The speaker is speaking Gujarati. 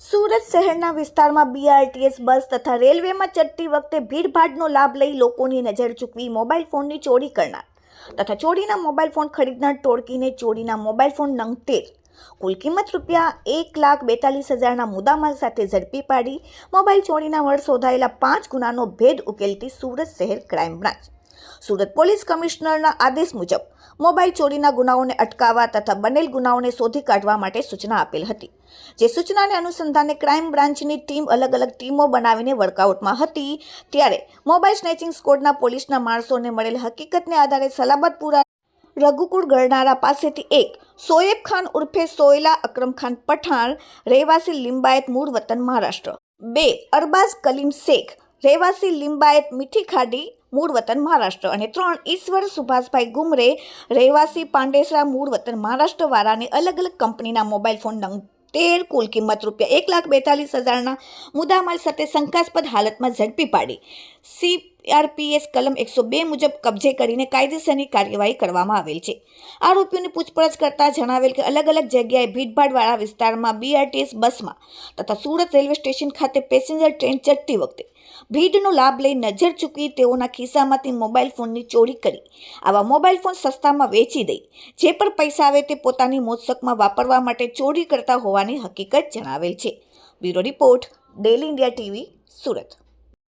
સુરત શહેરના વિસ્તારમાં બીઆરટીએસ બસ તથા રેલવેમાં ચડતી વખતે ભીડભાડનો લાભ લઈ લોકોની નજર ચૂકવી મોબાઈલ ફોનની ચોરી કરનાર તથા ચોરીના મોબાઈલ ફોન ખરીદનાર ટોળકીને ચોરીના મોબાઈલ ફોન નંગતેર, કુલ કિંમત રૂપિયા એક લાખ બેતાલીસ હજારના મુદ્દામાલ સાથે ઝડપી પાડી મોબાઈલ ચોરીના વડ શોધાયેલા પાંચ ગુનાનો ભેદ ઉકેલતી સુરત શહેર ક્રાઇમ બ્રાન્ચ. સુરત પોલીસ કમિશનરના આદેશ મુજબ મોબાઈલ ચોરીના ગુનાઓને અટકાવવા તથા બનેલ ગુનાઓને શોધી કાઢવા માટે સૂચના આપેલ હતી. જે સૂચનાને અનુસંધાને ક્રાઇમ બ્રાન્ચની ટીમ અલગ અલગ ટીમો બનાવીને વર્કઆઉટમાં હતી. ત્યારે મોબાઈલ સ્નેચિંગ સ્કોડના પોલીસના માણસોને મળેલ હકીકતને આધારે સલાબતપુરા રઘુકુળ ગરનારા પાસેથી એક સોએબ ખાન ઉર્ફે સોયલા અક્રમ ખાન પઠાણ, રહેવાસી લિંબાયત મૂળ વતન મહારાષ્ટ્ર. બે અરબાઝ કલીમ શેખ, રહેવાસી લિંબાયત મીઠી ખાડી મૂળ વતન મહારાષ્ટ્ર અને ત્રણ ઈશ્વર સુભાષભાઈ ગુમરે રહેવાસી પાંડેસરા મૂળ વતન મહારાષ્ટ્ર વાળાને અલગ અલગ કંપનીના મોબાઈલ ફોન નંગ તેર કુલ કિંમત રૂપિયા એક લાખ બેતાલીસ હજારના મુદ્દામાલ સાથે શંકાસ્પદ હાલતમાં ઝડપી પાડી. સીઆરપીએસ કલમ એકસો બે મુજબ કબજે કરીને કાયદેસરની કાર્યવાહી કરવામાં આવેલ છે. આરોપીઓની પૂછપરછ કરતા જણાવેલ કે અલગ અલગ જગ્યાએ ભીડભાડવાળા વિસ્તારમાં બીઆરટીએસ બસમાં તથા સુરત રેલવે સ્ટેશન ખાતે પેસેન્જર ટ્રેન ચડતી વખતે ભીડનો લાભ લઈ નજર ચૂકી તેઓના ખિસ્સામાંથી મોબાઈલ ફોનની ચોરી કરી, આવા મોબાઈલ ફોન સસ્તામાં વેચી દઈ, જે પણ પૈસા આવે તે પોતાની મોજશોખમાં વાપરવા માટે ચોરી કરતા હોવાની હકીકત જણાવેલ છે. Bureau report daily India TV, Surat.